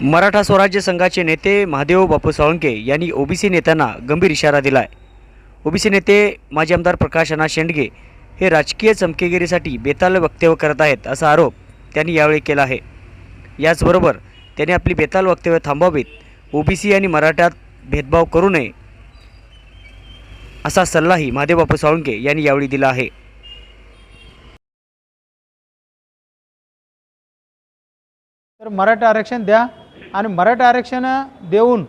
मराठा स्वराज्य संघाचे नेते महादेव बापू साळुंके यांनी ओबीसी नेत्यांना गंभीर इशारा दिला आहे ओबीसी नेते माजी आमदार प्रकाश अण्णा शेंडगे हे राजकीय चमकेगिरीसाठी बेताल वक्तव्य करत आहेत असा आरोप त्यांनी यावेळी केला आहे. याचबरोबर त्यांनी आपली बेताल वक्तव्य थांबवावीत ओबीसी आणि मराठ्यात भेदभाव करू नये असा सल्लाही महादेव बापू साळुंके यांनी यावेळी दिला आहे. तर मराठा आरक्षण द्या. आणि मराठा आरक्षण देऊन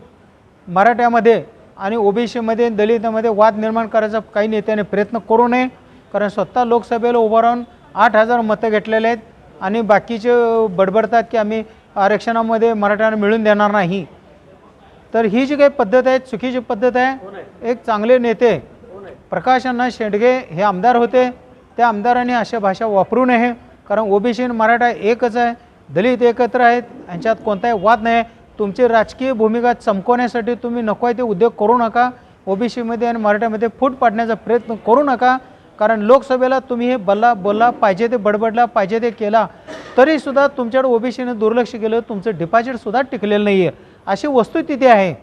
मराठ्यामध्ये आणि ओबीसीमध्ये दलितामध्ये वाद निर्माण करायचा काही नेत्याने प्रयत्न करू नये. कारण स्वतः लोकसभेला उभं राहून आठ हजार मतं घेतलेले आहेत आणि बाकीचे बडबडतात की आम्ही आरक्षणामध्ये मराठ्यांना मिळून देणार नाही. तर ही जी काही पद्धत आहे चुकीची पद्धत आहे एक चांगले नेते प्रकाश अण्णा शेंडगे हे आमदार होते. त्या आमदारांनी अशा भाषा वापरू नये. कारण ओबीसी आणि मराठा एकच आहे. दलित एकत्र आहेत यांच्यात कोणताही वाद नाही. तुमची राजकीय भूमिका चमकवण्यासाठी तुम्ही नको आहे ते उद्योग करू नका. ओबीसीमध्ये आणि मराठ्यामध्ये फूट पाडण्याचा प्रयत्न करू नका. कारण लोकसभेला तुम्ही हे बल्ला बोलला पाहिजे ते बडबडला पाहिजे ते केला. तरीसुद्धा तुमच्याकडे ओबीसीने दुर्लक्ष केलं तुमचं डिपॉझिटसुद्धा टिकलेलं नाही आहे अशी वस्तुस्थिती आहे.